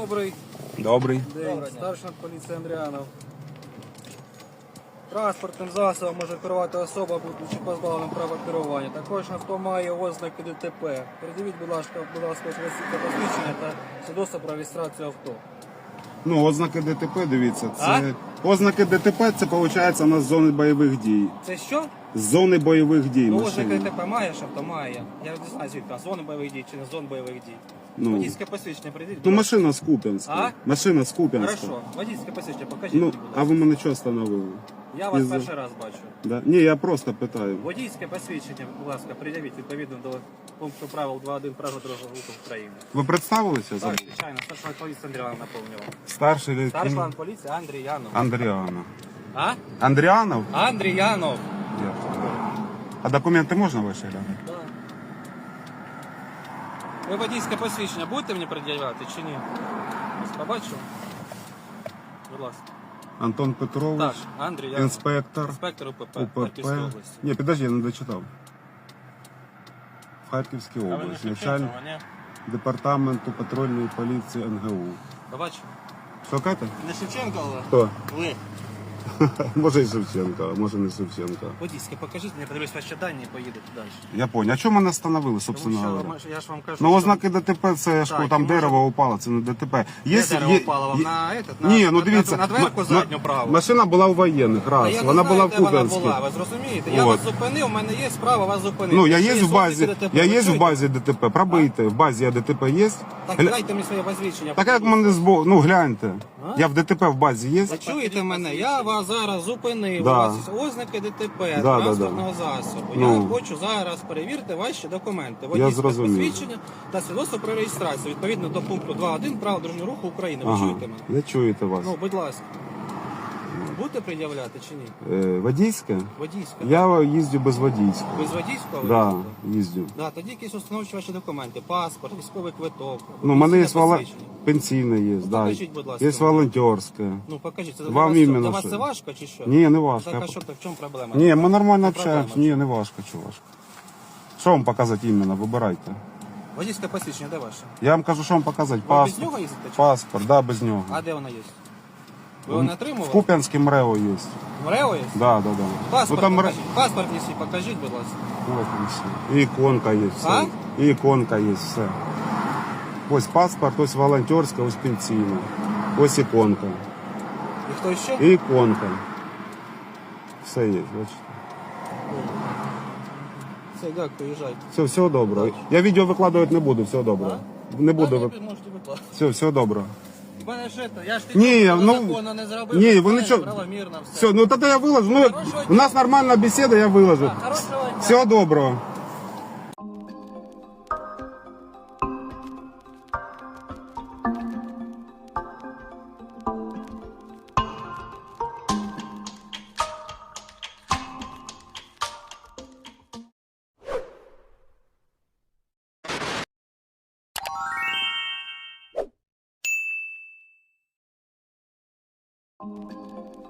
Добрий Добрий. день, старший поліції Андріанов. Транспортним засобом може керувати особа, будучи позбавленим права керування. Також авто має ознаки ДТП. Передивіть, будь ласка, будь ласка, свідчення посвідчення та свідоцтво про реєстрацію авто. Ну, ознаки ДТП, дивіться. Це А? ознаки ДТП це виходить у нас з зони бойових дій. Це що? З зони бойових дій. Ну, ознаки ДТП маєш, авто має. Я не знаю звідки, зони бойових дій чи не зон бойових дій. Ну. Водійське посвідчення придіть. Ну, машина з Куп'янська. А? Машина з Куп'янська. Хорошо, водійське посвідчення покажіть, Ну, будь а ласка. ви мене що встановили? Я вас із- перший раз бачу. Да? Ні, я просто питаю. Водійське посвідчення, будь ласка, пред'явіть відповідно до пункту правил 2.1 правил дорожнього руху України. Ви представилися? Так, забув? звичайно, старший лейтенант поліції Андріанов наповнював. Старший Старший лейтенант лейтенант поліції Андріянов. Андріанов. А? Андріанов? Андріянов. А документи можна ваші глянути? Да. Ви водійське посвідчення будете мені пред'являти чи ні? Ось побачу. Будь ласка. Антон Петрович, Так, Андріянов. інспектор Інспектор УПП, УПП. Харківської області. Ні, підожди, я не дочитав. В Харківській А ви не області. Начальник ні? департаменту патрульної поліції НГУ. Побачу. Що Катя? Не Шевченко, але Хто? ви. Може і Шевченко, а може не Шевченко. Водійське покажіть, мені подивлюсь ваші дані і поїдете далі. Я понял. А чому мене встановили, Тому собственно що говоря? я ж вам кажу, Ну, що- ознаки ДТП, це ж Так, там і може- дерево упало, це не ДТП. Є, дерево впало вам є- на, этот, на, Ні, ну на- дивіться, на, дверку м- задню праву. Машина була у воєнних, А раз. я не вона знаю, була в де вона Куп'янській. була, ви зрозумієте? Я От. вас зупинив, у мене є справа вас зупинити. Ну, я є в базі, ДТП, я є в базі ДТП, пробийте, в базі я ДТП є. Так, Гля- дайте мені своє посвідчення. Так як мене збо... ну гляньте, я в ДТП в базі є. Ви чуєте мене? Я вас зараз зупинив. Да. У вас є ознаки ДТП, да, транспортного засобу. Ну. Я хочу зараз перевірити ваші документи. Водійське зрозумів. посвідчення та свідоцтво про реєстрацію відповідно до пункту 2.1 правил дорожнього руху України. Ви Ага, чуєте мене? Не чуєте вас. Ну, будь ласка. Будете пред'являти чи ні? Е, водійське? Водійська. Я їздю без водійського. Без водійського? Да, їздю. Да, тоді якісь установчі ваші документи, паспорт, військовий квиток. Ну, у мене є вала... пенсійне є, да. покажіть, будь ласка. Є волонтерське. Ну, покажіть, це для Вам вас, що, іменно для вас що? це важко чи що? Ні, не важко. Так, Я а що, так в чому проблема? Ні, ми нормально проблема. Ні, не важко, чи важко. Що вам показати іменно? Вибирайте. Водійське посвідчення, де ваше? Я вам кажу, що вам показати. Ви без Паспорт. нього їздите? чи? Паспорт, да, без нього. А де вона є? Ви його не В отримували? Куп'янській МРЕО є. В РЕО є? Да, да, да. Паспорт, там ре- покажіть. Паспорт несіть, покажіть, будь ласка. Ось все. І іконка є, все. А? І іконка є, все. Ось паспорт, ось волонтерська, ось пенсійна. Ось іконка. І хто ще? І іконка. Все є, бачите. Все, дякую, їжджайте. Все, всього доброго. Я відео викладувати не буду, всього доброго. Не буду. Ви- ви можете викладати. Все, всього доброго. У мене ж це, я ж Ні, ну, не зробив. ні, ви нічого- Правомірно все. Все, ну тоді я виложу. Ну, у нас нормальна бесіда, я виложу. Хорошого дня. Всього доброго. Música